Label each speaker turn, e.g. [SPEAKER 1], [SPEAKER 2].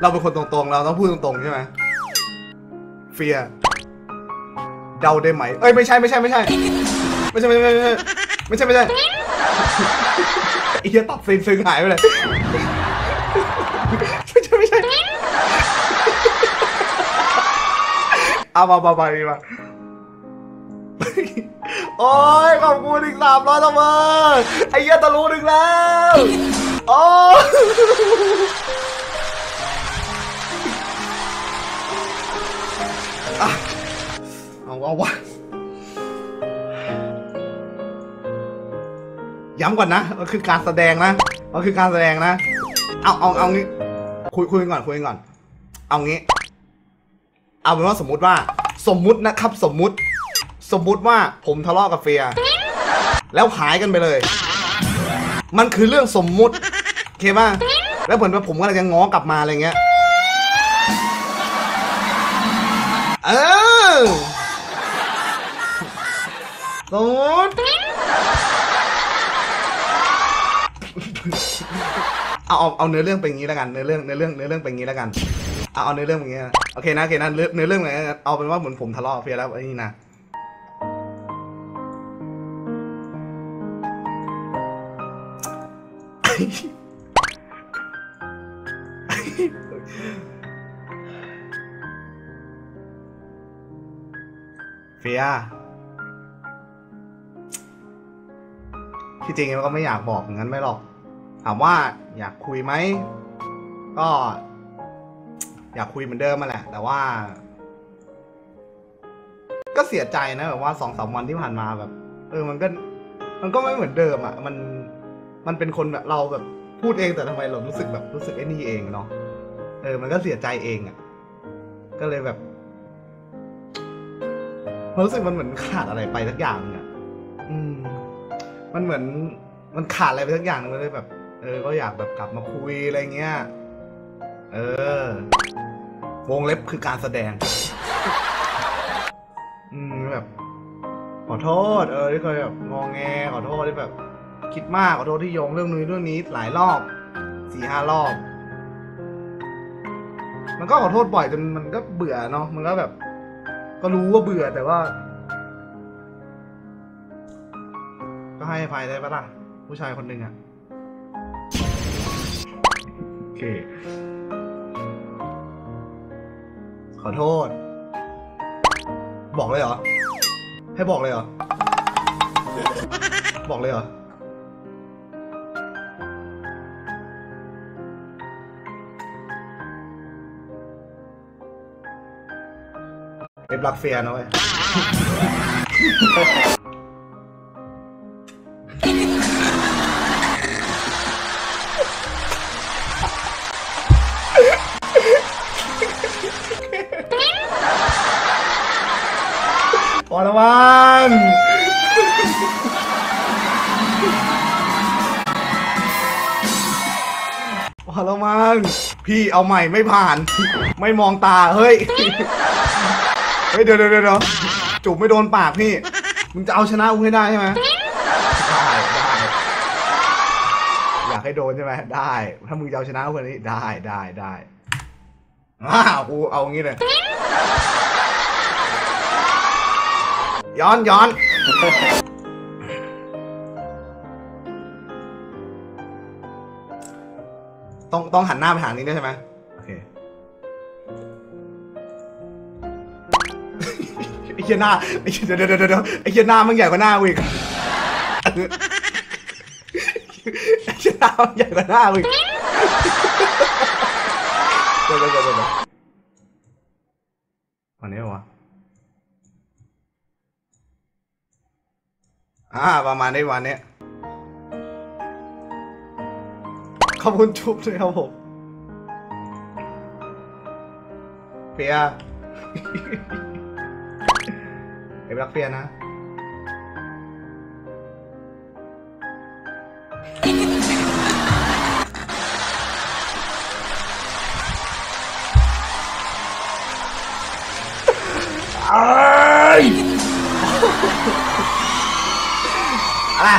[SPEAKER 1] เราเป็นคนตรงๆ เราต้องพูดตรงๆ ใช่ไหมเฟียเดาได้ไหม เอ้ยไม่ใช่ไม่ใช่ไม่ใช่ ไม่ใช่ไม่ใช่ไม่ใช่ไม่ใช่ไม่ใช่ไอ้เหี้ยตอบซึ้งซึ้หายไปเลยไม่ใช่ไม่ใช่เอามามาไปมาโอ้ยขอบคุณอีกสามร้อยตะเมอไอ้เหี้ยตะลุหนึ่งแล้ว เอาเอาวะย้ำก่อนนะมันคือการแสดงนะมันคือการแสดงนะ เอาเอาเอางี้คุยคุยกันก่อนคุยกันก่อน เอางี้ เอาเป็นว่าสมมุติว่า สมมุตินะครับ สมมุติ สมมุติว่าผมทะเลาะกับเฟีย แล้วหายกันไปเลย มันคือเรื่องสมมุติ เคป่ะแล้วเหมือนว่าผมก็เลยจะง้อกลับมาอะไรเงี้ยเออสมมุติเอาเอาเอาเนื้อเรื่องเป็นงี้แล้วกันเนื้อเรื่องเนื้อเรื่องเนื้อเรื่องเป็นงี้แล้วกันเอาเอาเนื้อเรื่องเป็นงี้นะโอเคนะโอเคนะเนื้อเนื้อเรื่องไหนเอาเป็นว่าเหมือนผมทะเลาะเฟียแล้วไอ้นี่นะเฟียที่จริงก็ไม่อยากบอกอย่างนั้นไม่หรอก ถามว่าอยากคุยไหม ก็ อยากคุยเหมือนเดิมมาแหละ แต่ว่า ก็เสียใจนะแบบว่าสองสามวันที่ผ่านมาแบบ เออมันก็ มันก็ไม่เหมือนเดิมอะ มัน มันเป็นคนแบบเราแบบพูดเองแต่ทำไมเรารู้สึกแบบรู้สึกไอ้นี่เองเนาะ เออ มันก็เสียใจเองอะ ก็เลยแบบมันรู้สึกมันเหมือนขาดอะไรไปสักอย่างหนึงอะ อืม มันเหมือนมันขาดอะไรไปสักอย่างหนึงเลยแบบ เออ ก็อยากแบบกลับมาคุยอะไรเงี้ย เออ วงเล็บคือการแสดง อืมแบบ ขอโทษ เออที่เคยแบบงองแงขอโทษที่แบบ คิดมากขอโทษที่โยงเรื่องนู้นเรื่องนี้หลายรอบสี่ห้ารอบ มันก็ขอโทษบ่อยจนมันก็เบื่อเนาะมันก็แบบ ก็รู้ว่าเบื่อแต่ว่า ก็ให้อภัยได้ปะล่ะผู้ชายคนหนึ่งอะโอเค ขอโทษ บอกเลยเหรอ ให้บอกเลยเหรอ บอกเลยเหรอ เป็นรักเฟียนะเว้ยพอแล้วมันพอแล้วมันพี่เอาใหม่ไม่ผ่าน ไม่มองตา เฮ้ย เฮ้ยเดี๋ยวเดี๋ยวเดี๋ยวจูบไม่โดนปากพี่ มึงจะเอาชนะกูให้ได้ใช่ไหมได้ได้อยากให้โดนใช่ไหมได้ ถ้ามึงจะเอาชนะกูคนนี้ได้ได้ได้อ้าวกูเอางี้เลยย้อนย้อนต้องต้องหันหน้าไปหานี้ด้วยใช่ไหม เคไอ้เหี้ยหน้าไอ้เหี้ยเดี๋ยวเดี๋ยวเดี๋ยวไอ้เหี้ยหน้ามันใหญ่กว่าหน้ากูอีกไอ้เหี้ยหน้ามันใหญ่กว่าหน้ากูอีกเดี๋ยวเดี๋ยวเดี๋ยววันนี้วะอ่าประมาณนี้วันนี้ขอบคุณชุบด้วยครับผมเปีย เอ็มรักเปียนะไอ้ายอะไร